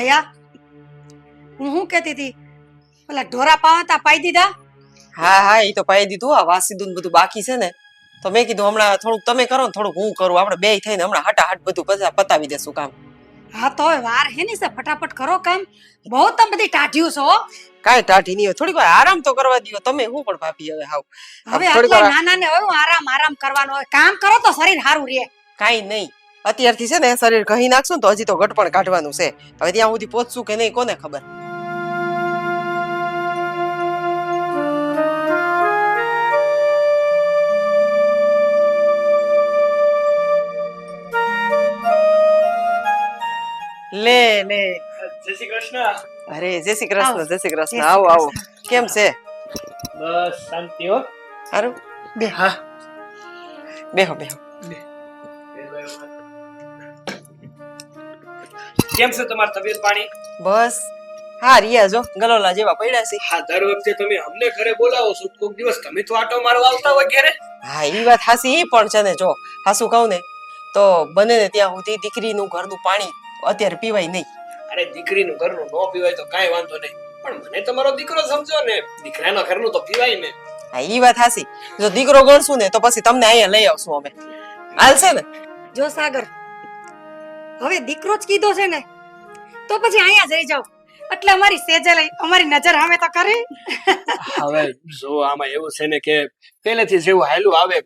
દયા હું શું કહેતી હતી? પેલા ઢોરા પાવા પાઈ દીધા? હા હા એ તો પાઈ દીધું આ વાસી દૂધ બધું બાકી છે ને. તો મેં કીધું હમણાં થોડુંક તમે કરો ને થોડુંક હું કરું આપણે બે થઈને હમણાં હટાહટ બધું પતા- પતાવી દેશું કામ. હા તો વાર હે ને ફટાફટ કરો કામ. બહુ તમે બધી ટાઢ્યું છો. કાંઈ ટાઢી નહીં થોડીક વાર આરામ તો કરવા દ્યો તમે હું પણ ભાભી હવે હાવ. હવે આટલા નાના ને હવે આરામ આરામ કરવાનો હોય. કામ કરો તો શરીર સારું રહે. કાઈ નહીં અત્યારથી છે ને શરીર કહી નાખશું તો હજી તો ગટપણ કાઢવાનું છે. હવે ત્યાં સુધી પહોંચશું કે નહીં કોને ખબર? લે લે. જય શ્રી કૃષ્ણ. અરે જય શ્રી કૃષ્ણ જય શ્રી કૃષ્ણ. આવો આવો. કેમ છે? બસ શાંતિ હો. સારું બે હા. બેહો બેહો. કેમ છે તમારી તબિયત પાણી? બસ. હા રિયા જો. ગલોલા જેવા પડ્યા છે. હા દર વખતે તમે અમને ઘરે બોલાવો છો કોઈક દિવસ તમે તો આટો મારવા આવતા હોય ઘરે. હા એ વાત હાસી ઈ પણ છે ને જો. હાસુ કહું ને તો બને ને ત્યાં સુધી દીકરીનું ઘરનું પાણી અત્યારે પીવાય નહીં. અરે દીકરીનું ઘરનું ન પીવાય તો કાંઈ વાંધો નહીં. પણ મને તમારો દીકરો સમજો ને દીકરાના ઘરનું તો પીવાય ને. હા એ વાત હાસી. જો દીકરો ગણશું ને તો પછી તમને અહીંયા લઈ આવશું અમે. હાલશે ને? જો સાગર હવે દીકરો જ કીધો છે ને તો પછી અહીંયા જ રહી જાઓ. એટલે અમારી સેજલ અમારી નજર સામે તો કરે. હવે જો આમાં એવું છે ને કે પહેલેથી જેવું હાયલું આવે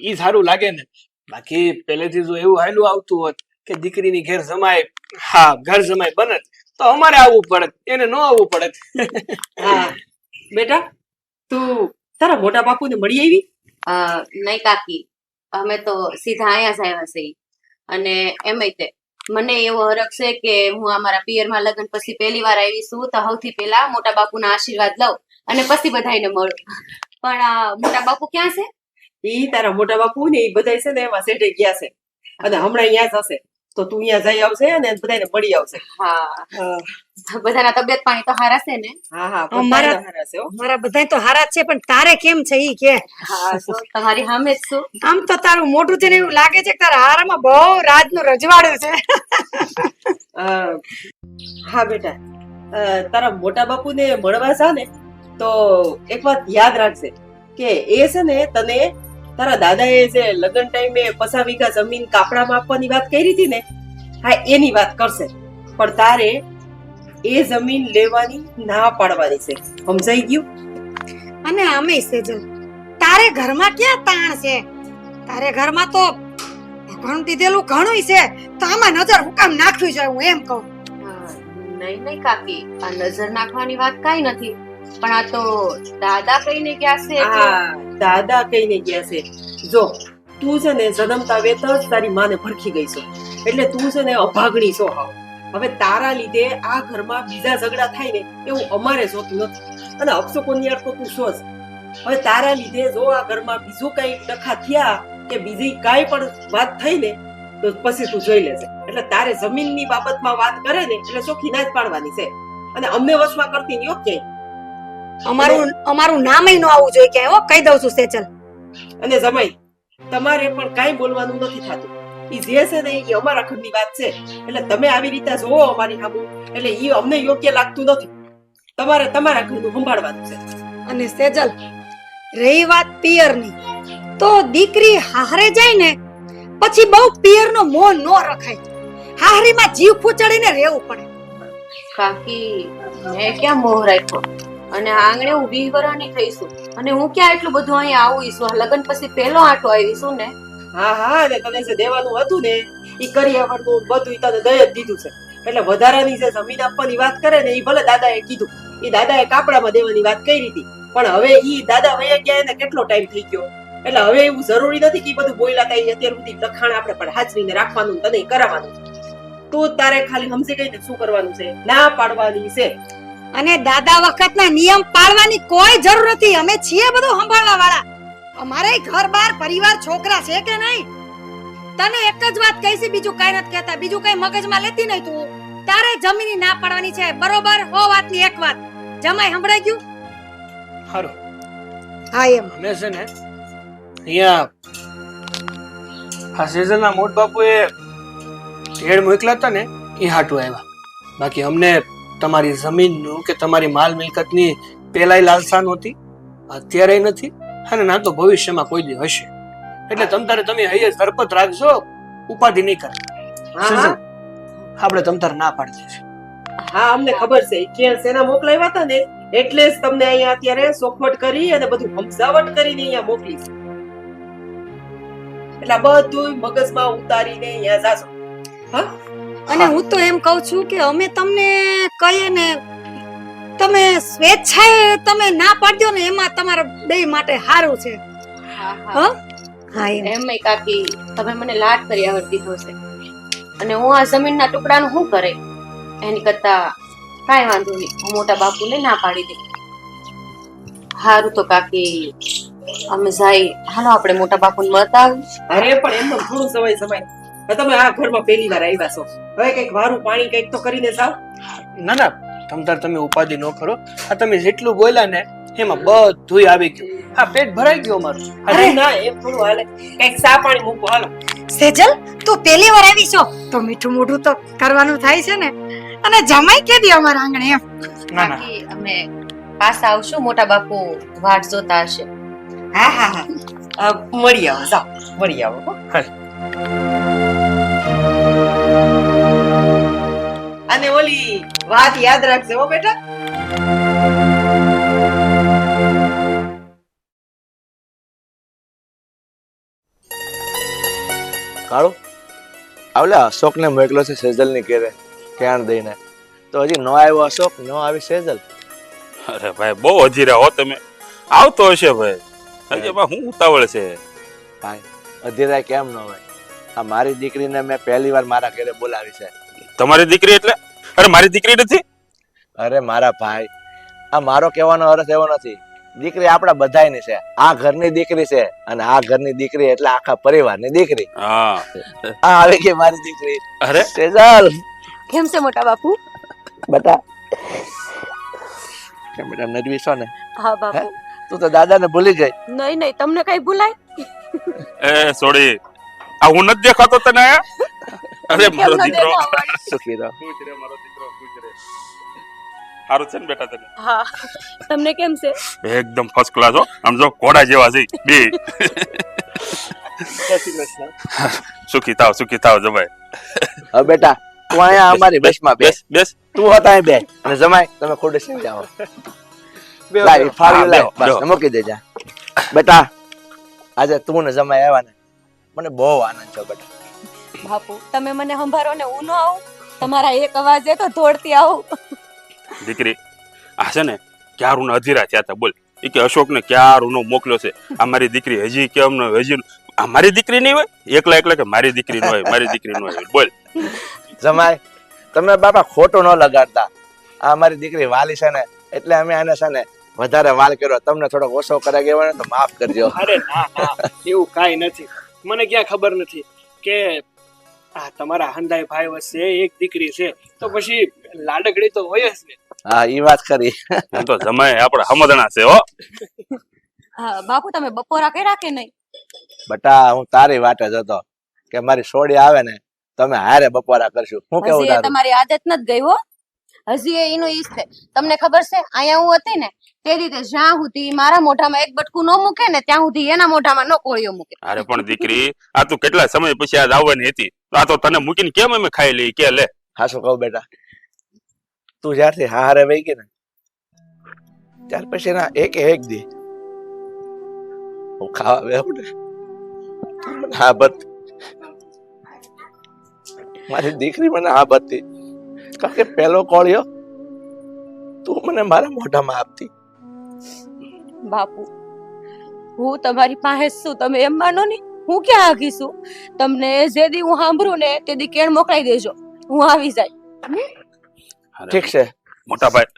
ઈ સારું લાગે ને. બાકી પહેલેથી જો એવું હાયલું આવતું હોત કે દીકરીની ઘેર જમાય હા ઘર જમાય બનત તો અમારે આવવું પડત એને ન આવવું પડત. હા. બેટા તું તારા મોટા બાપુને મળી આવી? નહીં કાકી. અમે તો સીધા અહીંયા જ આવ્યા છીએ. અને એમ તે મને એવો હરખ છે કે હું અમારા પિયરમાં લગ્ન પછી પહેલી વાર આવી છું તો સૌથી પહેલા મોટા બાપુના આશીર્વાદ લઉં અને પછી બધાને મળું. પણ મોટા બાપુ ક્યાં છે? ઈ તારા મોટા બાપુ ને એ બધાય છે ને એમાં સેટે ગયા છે. અને હમણાં અહીંયા જ હશે. તો તું અહીંયા જઈ આવશે અને બધાને મળી આવશે હા. બધાના તબિયત પાણી તો હારા છે ને? હા હા અમારા- બધાના હારા છે હો. મારા બધા તો હારા છે પણ તારે કેમ છે ઈ કે? તમારી સામે જ છું. આમ તો તારું મોટું છે ને એવું લાગે છે કે તારા હારામાં બહુ રાજનું રજવાડું છે. હા બેટા. તારા મોટા બાપુને મળવા છે ને તો એક વાત યાદ રાખજે કે એ છે ને તને તારા દાદાએ જે લગ્ન ટાઈમે પસા વીઘા જમીન કાપડામાં આપવાની વાત કરી હતી ને હા એની વાત કરશે. પણ તારે એ જમીન લેવાની ના પાડવાની છે. સમજાઈ ગયું? અને અમે સેજલ તારે ઘરમાં ક્યાં તાણ છે? તારે ઘરમાં તો ઘણું દીધેલું ઘણું છે તો આમાં નજર હું કામ નાખવી જોઈએ હું એમ કહું. નહીં નહીં કાકી આ નજર નાખવાની વાત કઈ નથી. પણ આ તો દાદા કહીને ગયા છે દાદા કહીને ગયા છે, જો, તું છે ને જન્મતા વેત તારી માને ભરખી ગઈ છો. એટલે તું છે ને અભાગણી છો હાવ. હવે તારા લીધે આ ઘરમાં બીજા ઝઘડા થાય ને એવું અમારે જોતું નથી. અને અપસોકોનિયાર તો તું જ. હવે તારા લીધે જો આ ઘરમાં બીજું કઈ ડખા થયા કે બીજી કાંઈ પણ વાત થઈ ને, તો પછી તું જોઈ લેજે. એટલે તારે જમીનની બાબતમાં વાત કરે ને, એટલે ચોખ્ખી ના જ પાડવાની છે. અને અમને વશમાં કરતી નહીં ઓકે અમારું અમારું નામય ન આવવું જોઈએ કે હો. કહી દઉં છું સેચલ અને જમાઈ તમારે પણ કાંઈ બોલવાનું નથી થતું. ઈ જે છે ને એ અમારા ઘરની વાત છે. એટલે તમે આવી રીતે જોવો અમારી સામું એટલે ઈ અમને યોગ્ય લાગતું નથી. તમારે તમારા ઘરનું સંભાળવાનું છે. અને સેજલ રહી વાત પિયરની. તો દીકરી હારે જાય ને પછી બહુ પિયરનો મોહ ન રખાય. હાહરીમાં જીવ ખૂંચડીને રહેવું પડે. કાકી મેં ક્યાં મોહ રાખ્યો? અને આંગણે ઊભી વીસ થઈશું અને હું ક્યાં એટલું બધું અહીંયા આવું છું લગ્ન પછી પહેલો આટો આવીશું ને? હા હા અને તને જે દેવાનું હતું ને એ કરી આવવાનું બધું તને દઈ જ દીધું છે. એટલે વધારાની જે જમીન આપવાની વાત કરે ને એ ભલે દાદાએ કીધું એ દાદાએ કાપડામાં દેવાની વાત કરી હતી. પણ હવે ઈ દાદા વયા ગયા એને કેટલો ટાઈમ થઈ ગયો? એટલે હવે એવું જરૂરી નથી કે બધું બોયલા થાય અત્યાર સુધી લખાણ આપણે પણ હાજરીને રાખવાનું, તને કરાવવાનું તું તારે ખાલી સમજી ગઈ ને શું કરવાનું છે? ના પાડવાની છે. અને દાદા વખતના નિયમ પાળવાની કોઈ જરૂર નથી. અમે છીએ બધું સંભાળવા વાળા અમારે ઘર બાર પરિવાર છોકરા છે કે નહીં? તને એક જ વાત કહી છે બીજું કઈ નથી કહેતા. બીજું કઈ મગજમાં લેતી નહીં તું. તારે જમીની ના પાડવાની છે. બરોબર? હો વાતની એક વાત. જમાઈ સંભળાઈ ગયું? સારું હા એમ. અમે છે ને અહીંયા આ સિઝનના મોટ બાપુએ ઢેડ મોકલા હતા ને એ હાટું આવ્યા. બાકી અમને તમારી જમીનનું કે તમારી માલ મિલકતની પહેલાંય લાલસા નહોતી અત્યારે નથી અને ના તો ભવિષ્યમાં કોઈ દી હશે. એટલે તમતારે તમે હૈયે સરપત રાખજો ઉપાધિ નહીં કર આપણે તમતારે ના પાડી દઈશું હા અમને ખબર છે. ક્યાં સેના મોકલાવ્યા હતા ને? એટલે જ તમને અહીંયા અત્યારે સોખવટ કરી અને બધું હમઝાવટ કરીને અહીંયા મોકલી છે. એટલે બધું મગજમાં ઉતારીને અહીંયા જાશો હા? અને હું તો એમ કહું છું કે અમે તમને કહીએ ને તમે સ્વેચ્છાએ તમે ના પાડજો ને એમાં તમારા બે માટે સારું છે. હા હા. હા? એમ. એમ કાકી તમે મને લાડ કરી આવડ દીધો છે. અને હું આ જમીનના ટુકડાનું શું કરે? એની કરતા કાંઈ વાંધો નહીં. હું મોટા બાપુને ના પાડી દે. હારું તો કાકી અમે જાય. હાલો આપણે મોટા બાપુને મળતા. અરે પણ એમનો થોડો સમય સમય. તમે આ ઘરમાં પહેલી વાર આવ્યા છો. હવે કંઈક વારું પાણી કંઈક તો કરીને જાઓ. ના ના તમતાર તમે ઉપાધિ ન કરો. આ તમે જેટલું બોલ્યા ને એમાં બધું આવી ગયું. હા પેટ ભરાઈ ગયું અમારું. અરે ના એમ થોડું હાલે. કંઈક સા પાણી મૂકો હાલો. સેજલ તું પહેલી વાર આવી છો. તો મીઠું મોઢું તો કરવાનું થાય છે ને. અને જમાઈ કે દી અમારા આંગણે એમ. ના ના. અમે પાછા આવશું મોટા બાપુ વાટ જોતા હશે. હા હા હા. મળી આવો જાઓ. મળી આવો હો. અને ઓલી વાત યાદ રાખજે હો બેટા. કાળો આવલે અશોકને મોકલો છે સેજલની ઘેરે ક્યાં દઈને. તો હજી નો આવ્યો અશોક નો આવી સેજલ? અરે ભાઈ બહુ અધીરા હો તમે. આવતો હશે ભાઈ. હજી હું. ઉતાવળ છે? ભાઈ અધીરા કેમ ન હોય? આ મારી દીકરીને મેં પહેલી વાર મારા ઘરે બોલાવી છે. તમારી દીકરી એટલે? અરે મારી દીકરી નથી? અરે મારા ભાઈ આ મારો કહેવાનો અર્થ એવો નથી. દીકરી આપણા બધાયની છે. આ ઘરની દીકરી છે અને આ ઘરની દીકરી એટલે આખા પરિવારની દીકરી. હા. આ આવી ગઈ મારી દીકરી. અરે? સેજલ! કેમ છે મોટા બાપુ? બેટા કેમ બેટા નરવી છો ને? હા બાપુ. તું તો દાદાને ભૂલી ગઈ. નહીં નહીં તમને કઈ ભૂલાય? એ સોડી આ હું નથી દેખાતો તને? અરે મારો દીકરો. સુખી રહો ખુશ રે મારો દીકરો? ખુશ રે? સારું છે ને બેટા તને? હા. તમને કેમ છે? એકદમ ફર્સ્ટ ક્લાસ હો. આમ જો કોડા જેવા છે. બે. સુખી થાવ સુખી થાવ જમાય હવે બેટા તું અહીંયા અમારી બસમાં બેસ. બેસ બેસ. તું હતા અહીં બે અને જમાય તમે ખોડે સી જાઓ. લાવી ફાવી હા, બસ મૂકી દેજા. બેટા આજે તું ને જમાય આવ્યા ને મને બહુ આનંદ છે બેટા. બાપુ તમે મને સંભાળો ને હું ન આવું. તમારા એક અવાજે તો દોડતી આવું. દીકરી આ છે ને ક્યારું ને અધીરા થયા હતા બોલ. એ કે અશોક ને ક્યારું નો મોકલ્યો છે? આ મારી દીકરી હજી કેમ ન હજી આ મારી દીકરી નહીં હોય? એકલા એકલા કે મારી દીકરી ન હોય મારી દીકરી ન હોય બોલ. જમાય તમે બાપા ખોટું ન લગાડતા. આ અમારી દીકરી વાલી છે ને એટલે અમે આને છે ને વધારે વાલ કર્યો. તમને થોડો ઓછો કરાવી ગયો ને તો માફ કરજો. અરે ના ના એવું કઈ નથી. મને ક્યાં ખબર નથી કે આ તમારા હંધાઈ ભાઈ વચ્ચે એક દીકરી છે. તો પછી લાડકડી તો હોય જ ને. હા ઈ વાત કરી. તો જમાય આપણે સમજણા છે હો. હા બાપુ તમે બપોરા કર્યા કે નહીં? બટા હું તારી વાટે જ હતો કે મારી સોડી આવે ને તમે હારે બપોરા કરશું. હું કેવું એ તમારી આદત નથી ગઈ હો. હજી એ એનું ઈ છે. તમને ખબર છે? અહીંયા હું હતી ને તે રીતે જ્યાં સુધી મારા મોઢામાં એક બટકું ન મૂકે ને ત્યાં સુધી એના મોઢામાં ન કોળીઓ મૂકે. અરે પણ દીકરી આ તું કેટલા સમય પછી આજ આવવાની હતી? તો આ તો તને મૂકીને કેમ અમે ખાઈ લઈ કે લે. હાશું કહું બેટા? તું જ્યારથી હારે વહી ગઈ ને ત્યાર પછી ના એક એક દી. હું ખાવા બેહું ને. હા બત મારી દીકરી મને હા બતી કારણ કે પહેલો કોળિયો તું મને મારા મોઢામાં આપતી. બાપુ હું તમારી પાસે છું તમે એમ માનો ને હું ક્યાં આગી છું? તમને જે દી હું સાંભળું ને તે દી કેણ મોકલાઈ દેજો. હું આવી જાય. ઠીક છે. મોટા ભાઈ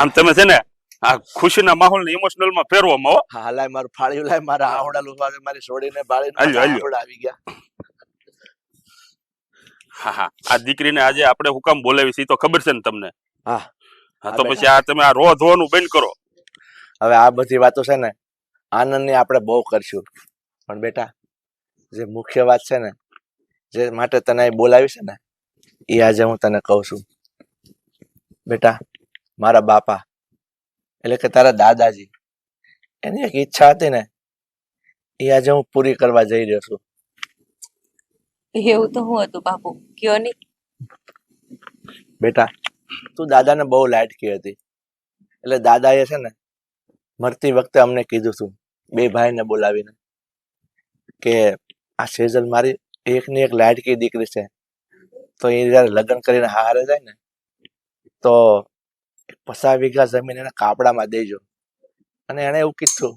આમ તમે છે ને આ ખુશીના માહોલ ને ઇમોશનલમાં ફેરવામાં હો હા લાય મારું ફાળ્યું લાય મારા આવડા લુવા મારી છોડીને બાળીને. આવડા આવી ગયા. હા હા. આ દીકરીને આજે આપણે હુકમ બોલાવી છે તો ખબર છે ને તમને? હા. હા તો પછી આ તમે આ રો ધોવાનું બંધ કરો. હવે આ બધી વાતો છે ને આનંદની આપણે બહુ કરશું. પણ બેટા જે મુખ્ય વાત છે ને જે માટે તને બોલાવી છે ને એ આજે હું તને કહું છું. બેટા મારા બાપા એટલે કે તારા દાદાજી એની એક ઈચ્છા હતી ને એ આજે હું પૂરી કરવા જઈ રહ્યો છું. એવું તો હું હતું બાપુ, કયો નહીં. બેટા, તું દાદાને બહુ લાડકી હતી એટલે દાદાએ છે ને, મરતી વખતે અમને કીધું હતું બે ભાઈને બોલાવીને, કે આ સેજલ મારી એકની એક લાડકી દીકરી છે. તો એ જયારે લગ્ન કરીને હારે જાય ને, તો પચાસ વીઘા જમીન એને કાપડામાં દેજો. અને એણે એવું કીધું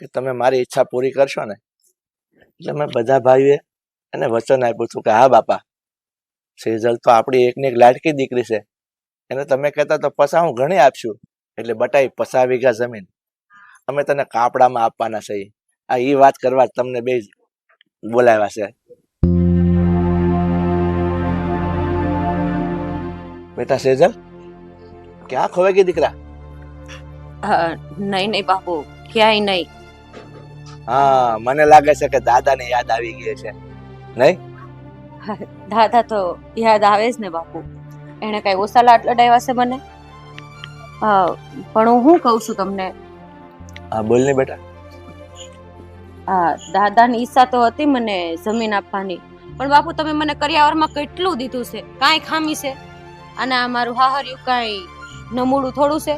કે તમે મારી ઈચ્છા પૂરી કરશો ને, એટલે મેં બધા ભાઈઓએ એને વચન આપ્યું હતું કે હા બાપા સેજલ તો આપણી એકની એક લાડકી દીકરી છે. એને તમે કહેતા તો પસા હું ઘણી આપશું. એટલે બટાઈ પસા વીઘા જમીન. અમે તને કાપડામાં આપવાના છે આ એ વાત કરવા તમને બે બોલાવ્યા છે. બેટા સેજલ ક્યાં ખોવાઈ ગઈ દીકરા? નહીં નહીં બાપુ ક્યાંય નહીં. હા મને લાગે છે કે દાદાને યાદ આવી ગઈ છે. નહીં? દાદા તો યાદ આવે જ ને બાપુ. એને કઈ ઓસાલા લાટ લડાવ્યા છે મને? પણ હું શું કહું છું તમને? હા બોલ ને બેટા. આ દાદાની ઈચ્છા તો હતી મને જમીન આપવાની. પણ બાપુ તમે મને કરિયાવરમાં કેટલું દીધું છે? કાંઈ ખામી છે? અને આ મારું હાહર્યું કાંઈ નમૂડું થોડું છે?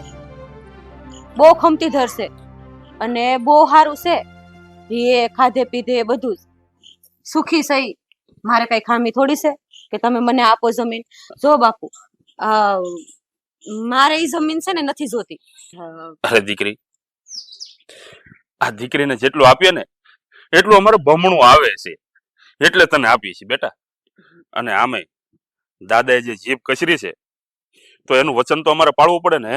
બહુ ખમતી ધરશે અને બહુ સારું છે. એ ખાધે પીધે બધું જ. સુખી સહી. મારે કઈ ખામી થોડી છે કે તમે મને આપો જમીન. જો બાપુ મારે એ જમીન છે ને નથી જોતી. અરે દીકરી આ દીકરીને જેટલું આપીએ ને એટલું અમારે બમણું આવે છે. એટલે તને આપીએ છીએ બેટા. અને આમે દાદાએ જે જીભ કચરી છે તો એનું વચન તો અમારે પાળવું પડે ને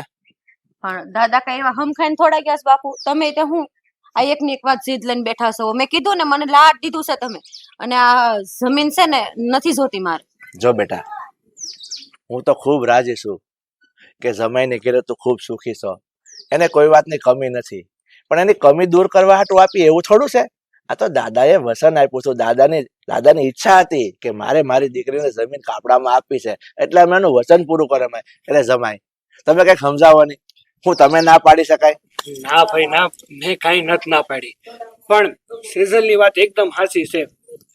પણ દાદા કઈ એવા હમ ખાઈને થોડા ગયા બાપુ. તમે તે હું આ એક ની એક વાત જીદ લઈને બેઠા છો. મેં કીધું ને, મને લાટ દીધું છે તમે. અને આ જમીન છે ને, નથી જોતી મારે. જો બેટા, હું તો ખૂબ રાજી છું કે જમાઈને ઘેરે તું ખૂબ સુખી છો. એને કોઈ વાતની કમી નથી. પણ એની કમી દૂર કરવા હાટું આપી એવું થોડું છે? આ તો દાદાએ વસન આપ્યું હતું દાદાની દાદાની ઈચ્છા હતી કે મારે મારી દીકરીને જમીન કાપડામાં આપી છે. એટલે અમે એનું વચન પૂરું કરે એટલે જમાય. તમે કંઈક સમજાવો નહીં હું તમે ના પાડી શકાય? ના ભાઈ, ના, મેં કાંઈ નથી ના પાડી. પણ સેઝલની વાત એકદમ હાસી છે.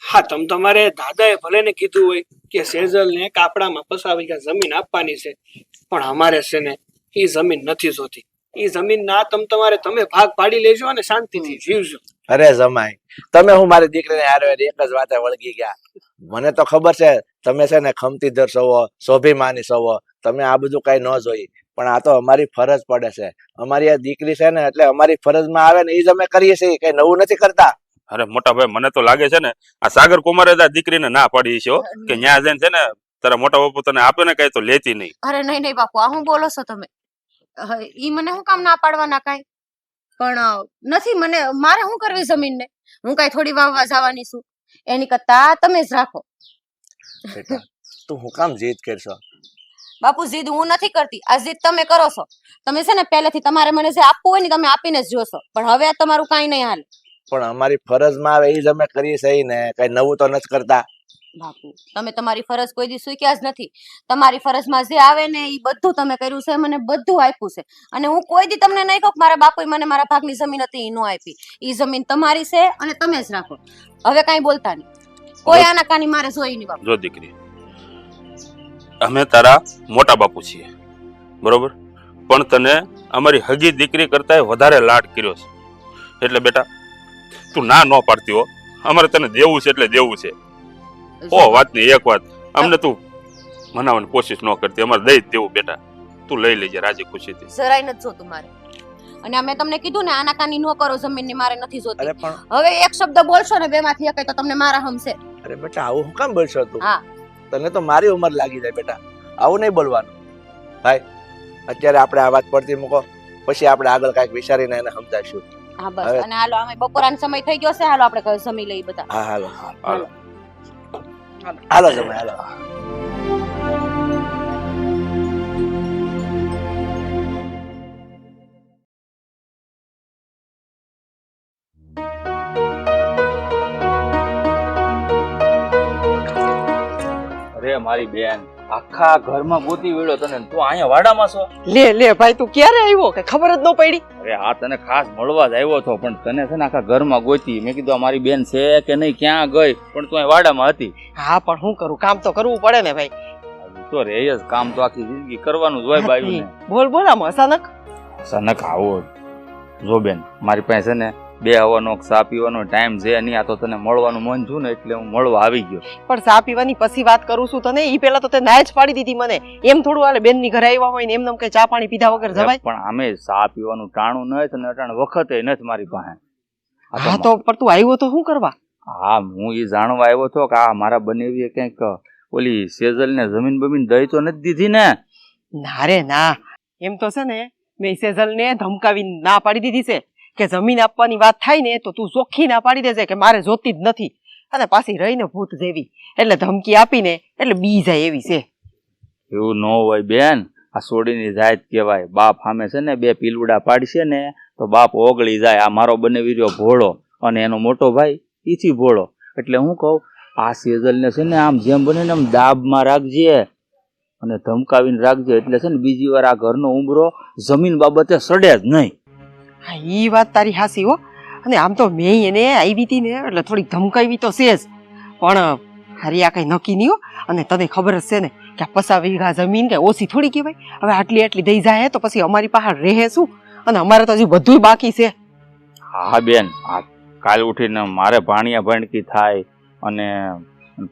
હા, તમ તમારે દાદાએ ભલે ને કીધું હોય કે સેઝલને કાપડામાં પસા કે જમીન આપવાની છે, પણ અમારે છે ને એ જમીન નથી જોતી. એ જમીન ના તમ તમારે, તમે ભાગ પાડી લેજો અને શાંતિથી જીવજો. અરે જમાય તમે હું મારી દીકરીને હારે એક જ વાતે વળગી ગયા. મને તો ખબર છે, તમે છે ને ખમતીધર સવો સ્વાભિમાની સવો તમે આ બધું કઈ ન જોઈ. પણ આ તો અમારી ફરજ પડે છે. અમારી આ દીકરી છે ને એટલે અમારી ફરજમાં આવે ને એ જ અમે કરીએ છીએ. કઈ નવું નથી કરતા. અરે મોટા ભાઈ મને તો લાગે છે ને આ સાગર કુમારે દીકરીને ના પાડી છે કે ન્યા જઈને છે ને તારા મોટા બાપુ તને આપે ને કઈ તો લેતી નહીં. અરે નહીં નહીં બાપુ આ હું બોલો છો તમે? ઈ મને શું કામ ના પાડવાના કઈ? પણ નથી મને મારે શું કરવી જમીન ને હું કઈ થોડી વાવવા જવાની છું. એની કરતા તમે જ રાખો. તું હું કામ જીદ કરશો? બાપુ જીદ હું નથી કરતી. આ જીદ તમે કરો છો. તમે છે ને પહેલેથી તમારે મને જે આપવું હોય ને તમે આપીને જ જોશો. પણ હવે તમારું કાંઈ નહીં હાલે. પણ અમારી ફરજમાં આવે એ જ અમે કરીએ છીએ ને. કઈ નવું તો નથી કરતા. બાપુ તમે તમારી ફરજ કોઈ દી ચૂક્યા જ નથી. તમારી ફરજમાં જે આવે ને એ બધું તમે કર્યું છે મને બધું આપ્યું છે. અને હું કોઈ દી તમને નહીં કહું મારા બાપુએ મને મારા ભાગની જમીન હતી એ ન આપી. એ જમીન તમારી છે અને તમે જ રાખો. હવે કાંઈ બોલતા નહીં. કોઈ આના કાની મારે જોઈ નહીં બાપુ. જો દીકરી. અમે તારા મોટા બાપુ છીએ. બરોબર? પણ તને અમારી હગી દીકરી કરતા વધારે લાડ કર્યો છે. એટલે બેટા તું ના ન પાડતી હો. અમારે તને દેવું છે એટલે દેવું છે. ઓ વાતની એક વાત. અમને તું મનાવવાની કોશિશ ન કરતી. અમારે દઈ જ દેવું બેટા. તું લઈ લેજે રાજી ખુશીથી. જરાય નથી જોતું મારે. અને અમે તમને કીધું ને આના કાની ન કરો જમીનની મારે નથી જોતી. હવે એક શબ્દ બોલશો ને બેમાંથી એક તો તમને મારા હમશે. અરે બેટા આવું હું કામ બોલશો તું? હા. તને તો મારી ઉંમર લાગી જાય બેટા. આવું નહીં બોલવાનું. ભાઈ અત્યારે આપણે આ વાત પડતી મૂકો. પછી આપણે આગળ કાંઈક વિચારીને એને સમજાવીશું. હા બસ. અને હાલો અમે બપોરાનો સમય થઈ ગયો છે. હાલો આપણે જમી લઈ બધા. હા હાલો. હાલો. હાલો જમાઈ હાલો. અરે મારી બેન. આખા ઘરમાં ગોતી વેળો તને. તું અહીંયા વાડામાં છો? લે લે ભાઈ તું ક્યારે આવ્યો કે ખબર જ ન પડી? અરે હા તને ખાસ મળવા જ આવ્યો હતો પણ તને છે ને આખા ઘરમાં ગોતી. મેં કીધું મારી બેન છે કે નહીં ક્યાં ગઈ? પણ તું વાડામાં હતી. હા પણ શું કરું? કામ તો કરવું પડે ને ભાઈ. તો રે જ કામ તો આખી જિંદગી કરવાનું જ હોય ભાઈ બોલ બોલ આમ અચાનક. સનક આવો. જો બેન મારી પાસે છે ને બે હવાનો ચા પીવાનો ટાઈમ છે નહીં આ તો તને મળવાનું મન છું ને એટલે હું મળવા આવી ગયો. પણ ચા પીવાની પછી વાત કરું છું તને ઈ પેલા તો તે ના જ પાડી દીધી મને. એમ થોડું હાલે બેનની ઘરે આવ્યા હોય ને એમને કે ચા પાણી પીધા વગર જવાય. પણ અમે ચા પીવાનું ટાણું નહીં હોય અટાણ વખતે નથી મારી પાસે. હા તો પણ તું આવ્યો તો શું કરવા? હા હું એ જાણવા આવ્યો હતો કે આ મારા બનેવીએ કંઈક ઓલી સેજલ ને જમીન બમીન દઈ તો નથી દીધી ને? ના રે ના. એમ તો છે ને મેં સેઝલ ને ધમકાવી ના પાડી દીધી છે. કે જમીન આપવાની વાત થાય ને, તો તું ચોખ્ખી ના પાડી દેજે કે મારે જોતી જ નથી. અને પાછી રહીને ભૂત જેવી. એટલે ધમકી આપીને, એટલે બી જાય એવી છે. એવું ન હોય બેન. આ સોડીની જાત કહેવાય. બાપ સામે છે ને, બે પીલુડા પાડશે ને, તો બાપ ઓગળી જાય. આ મારો બનેવી રહ્યો ભોળો. અને એનો મોટો ભાઈ ઈથી ભોળો. એટલે હું કહું, આ સેજલને છે ને, આમ જેમ બને આમ દાબમાં રાખજે. અને ધમકાવીને રાખજે. એટલે છે ને, બીજી વાર આ ઘરનો ઉમરો જમીન બાબતે સડે જ નહીં. હા એ વાત તારી હાસી હો. અને આમ તો મેં એને આવી હતી ને, એટલે થોડીક ધમકાવી તો છે જ. પણ હારી આ કઈ નક્કી નહીં હો. અને તને ખબર જ છે ને કે પસા વીઘા જમીન કે ઓછી થોડી કહેવાય? હવે આટલી આટલી દઈ જાય તો પછી અમારી પાસે રહે શું? અને અમારે તો હજી બધુંય બાકી છે. હા, બેન કાલ ઉઠીને મારે ભાણિયા ભાણકી થાય અને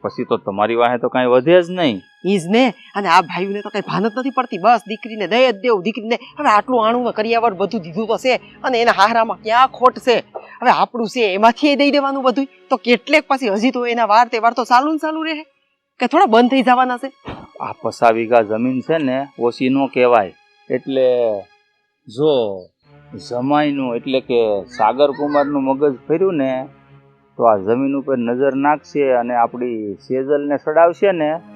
પછી તો તમારી વાહે તો કાંઈ વધે જ નહીં. ઈ ને? અને આ ભાઈઓને તો કઈ ભાન જ નથી પડતી. બસ દીકરીને દઈ જ દેવું. દીકરીને હવે આટલું આણું કરિયાવર બધું દીધું તો છે. અને એના હારામાં ક્યાં ખોટ છે? હવે આપણું છે, એમાંથી એ દઈ દેવાનું બધું તો કેટલેક પછી હજી તો એના વાર તહેવાર તો ચાલુ ને ચાલુ રહે. કે થોડા બંધ થઈ જવાના છે? આ પસા વીઘા જમીન છે ને, ઓછી નો કહેવાય. એટલે જો જમાઈનું, એટલે કે સાગર કુમારનું મગજ ફર્યું ને, તો આ જમીન ઉપર નજર નાખશે અને આપણી સેજલને સડાવશે ને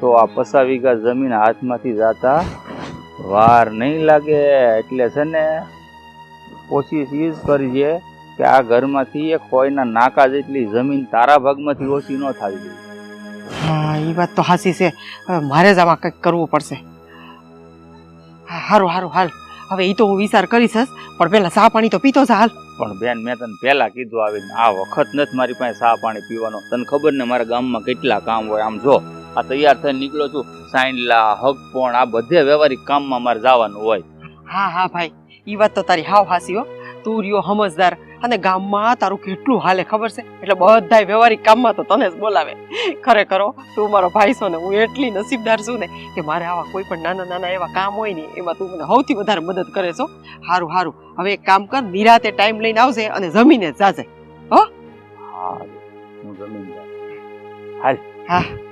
તો આ પસા વીઘા જમીન હાથમાંથી જાતા વાર નહીં લાગે. એટલે છે ને કોશિશ એ જ કરીએ કે આ ઘરમાંથી એક કોઈના નાકા જેટલી જમીન તારા ભાગમાંથી ઓછી ન થવી જોઈએ. હા એ વાત તો હાસી છે. હવે મારે જ આમાં કંઈક કરવું પડશે. હા સારું સારું હાલ. હવે એ તો હું વિચાર કરીશ પણ પેલા ચા પાણી તો પીતો હાલ. પણ બેન મેં તને પહેલાં કીધું આવીને. આ વખત નથી મારી પાસે ચા પાણી પીવાનો. તને ખબર ને મારા ગામમાં કેટલા કામ હોય. આમ જો આ તૈયાર થઈને નીકળો છું. સાઈનલા હગપણ આ બધે વ્યવહારિક કામમાં મારે જવાનું હોય. હા હા ભાઈ. એ વાત તો તારી હાવ હાસી હો. તું રહ્યો સમજદાર અને ગામમાં તારું કેટલું હાલે ખબર છે? એટલે બધા વ્યવહારિક કામમાં તો તને જ બોલાવે. ખરેખર તું મારો ભાઈ છો ને હું એટલી નસીબદાર છું ને કે મારે આવા કોઈ પણ નાના નાના એવા કામ હોય ને એમાં તું મને સૌથી વધારે મદદ કરે છો સારું સારું હવે એક કામ કર નિરાતે ટાઈમ લઈને આવજે અને જમીને જાજે. હા? હું જમીન હા હા.